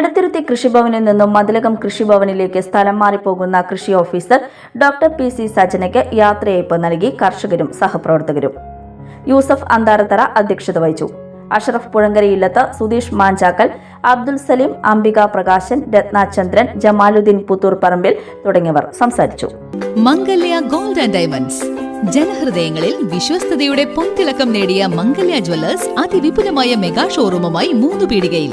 എടത്തിരുത്തി കൃഷിഭവനിൽ നിന്നും മതിലകം കൃഷിഭവനിലേക്ക് സ്ഥലം മാറിപ്പോകുന്ന കൃഷി ഓഫീസർ ഡോക്ടർ പി സി സജനയ്ക്ക് യാത്രയയപ്പ് നൽകി കർഷകരും സഹപ്രവർത്തകരും. യൂസഫ് അന്താരത്തറ അധ്യക്ഷത വഹിച്ചു. അഷറഫ് പുഴങ്കരയില്ലത്ത് സുധീഷ് മാഞ്ചാക്കൽ അബ്ദുൽ സലീം അംബിക പ്രകാശൻ രത്നാചന്ദ്രൻ ജമാലുദ്ദീൻ പുത്തൂർ പറമ്പിൽ തുടങ്ങിയവർ സംസാരിച്ചു. Mangalya gold and diamonds. ജനഹൃദയങ്ങളിൽ വിശ്വസ്തയുടെ പൊൻതിളക്കം നേടിയ മംഗല്യ ജ്വല്ലേഴ്സ് അതിവിപുലമായ മെഗാ ഷോറൂമുമായി മൂന്ന് പീടികയിൽ